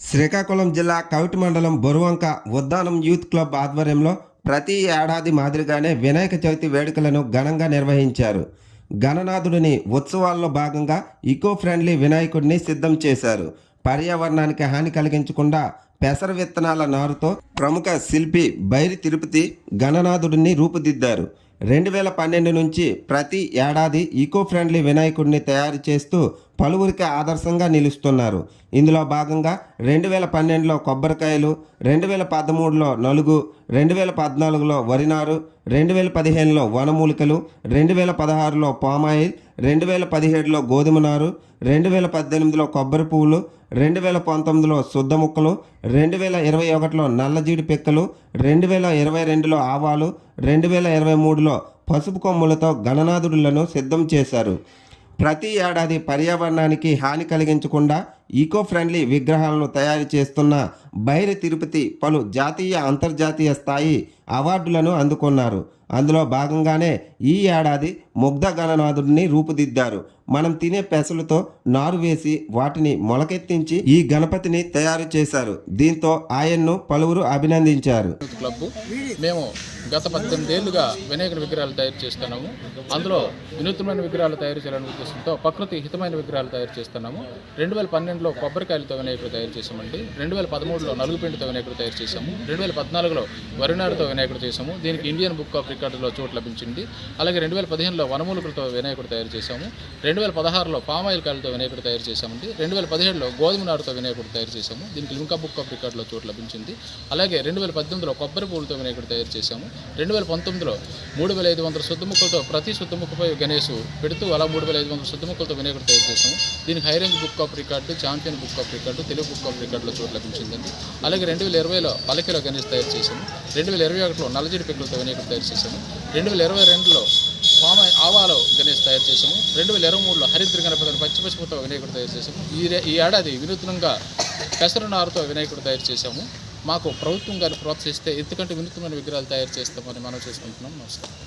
శ్రీకాకుళం జిల్లా కవిటి మండలం బొరువంక Uddanam youth club ఆధ్వర్యంలో ప్రతి ఏడాది మాదిరిగానే వినాయక చవితి వేడుకలను ఘనంగా నిర్వహించారు. గణనాథుడిని ఉత్సవాల్లో భాగంగా ఈకో ఫ్రెండ్లీ వినాయకుడిని సిద్ధం చేశారు. పర్యావరణానికి హాని కలిగించకుండా పెసర విత్తనాల నారుతో ప్రముఖ శిల్పి బైరి తిరుపతి గణనాథుడిని రూపుదిద్దారు. రెండు వేల పన్నెండు నుంచి ప్రతి ఏడాది ఈకో ఫ్రెండ్లీ వినాయకుడిని తయారు చేస్తూ పలువురికి ఆదర్శంగా నిలుస్తున్నారు. ఇందులో భాగంగా రెండు వేల పన్నెండులో కొబ్బరికాయలు రెండు వేల పదమూడులో నలుగు రెండు వేల పద్నాలుగులో వరినారు రెండు వేల పదిహేనులో వనమూలికలు రెండు వేల పదహారులో పామాయిల్ రెండు వేల పదిహేడులో గోధుమ నారు రెండు వేల పద్దెనిమిదిలో కొబ్బరి పువ్వులు రెండు వేల పంతొమ్మిదిలో శుద్ధ ముక్కలు రెండు వేల ఇరవై ఒకటిలో నల్లజీడి పిక్కలు రెండు వేల ఇరవై రెండులో ఆవాలు రెండు వేల ఇరవై మూడులో పసుపు కొమ్ములతో గణనాథుడులను సిద్ధం చేశారు. ప్రతి ఏడాది పర్యావరణానికి హాని కలిగించకుండా ఈకో ఫ్రెండ్లీ విగ్రహాలను తయారు చేస్తున్న బైరి తిరుపతి పలు జాతీయ అంతర్జాతీయ స్థాయి అవార్డులను అందుకున్నారు. అందులో భాగంగానే ఈ ఏడాది ముగ్ధ గణనాథుడిని రూపుదిద్దారు. మనం తినే పెసలతో నారు వేసి వాటిని మొలకెత్తించి ఈ గణపతిని తయారు చేశారు. దీంతో ఆయన్ను పలువురు అభినందించారు. క్లబ్ మేము గత పద్దెనిమిది ఏళ్ళుగా వినాయకుని విగ్రహాలు తయారు చేస్తున్నాము. అందులో వినూత్నమైన విగ్రహాలు తయారు చేయాలనే ఉద్దేశంతో ప్రకృతి హితమైన విగ్రహాలు తయారు చేస్తున్నాము. రెండు వేల పన్నెండులో కొబ్బరికాయలతో వినాయకుడు తయారు చేసామండి రెండు వేల పదమూడులో నలుగుపిండితో వినాయకుడు తయారు చేసాము రెండు వేల పద్నాలుగులో వరినాడుతో వినాయకుడు చేసాము దీనికి ఇండియన్ బుక్ ఆఫ్ రికార్డులో చోటు లభించింది. అలాగే రెండు వేల పదిహేనులో వనమూలికలతో వినాయకుడు తయారు చేశాము. రెండు వేల పదహారులో పామాయిల్ కాయలతో వినాయకుడు తయారు చేశామండి. రెండు వేల పదిహేడులో గోధుమ నారుతో వినాయకుడు తయారు చేశాము. దీనికి లింకా బుక్ ఆఫ్ రికార్డులో చోటు లభించింది. అలాగే రెండు వేల పద్దెనిమిదిలో కొబ్బరి పూలతో వినాయకుడు తయారు చేసాము రెండు వేల పంతొమ్మిదిలో మూడు వేల ఐదు వందల శుద్ధముక్కలతో ప్రతి శుద్ధ గణేష్ పెడుతూ అలా మూడు వేల ఐదు వందల శుద్ధముక్కలతో వినాయకుడు తయారు చేశాము. దీనికి high range book of record champion book of record Telugu book of రికార్డులో చోటు లభించిందండి. అలాగే రెండు వేల ఇరవైలో పలకిలో గణేష్ తయారు చేసాము రెండు వేల ఇరవై ఒకటిలో నలజడి పిక్కలతో వినాయకుడు తయారు చేశాము. చేసాము రెండు వేల ఇరవై రెండులో పామ ఆవాలో గణేష్ తయారు చేసాము రెండు వేల ఇరవై మూడులో హరిద్ర గణపతిని పచ్చి పసుపుతో వినాయకుడు తయారు చేసాము ఈ ఈ ఏడాది వినూత్నంగా పెసర నారుతో వినాయకుడు తయారు చేసాము మాకు ప్రభుత్వం గారు ప్రోత్సహిస్తే ఎందుకంటే వినూత్నమైన విగ్రహాలు తయారు చేస్తామని మనం చేసుకుంటున్నాం. నమస్కారం.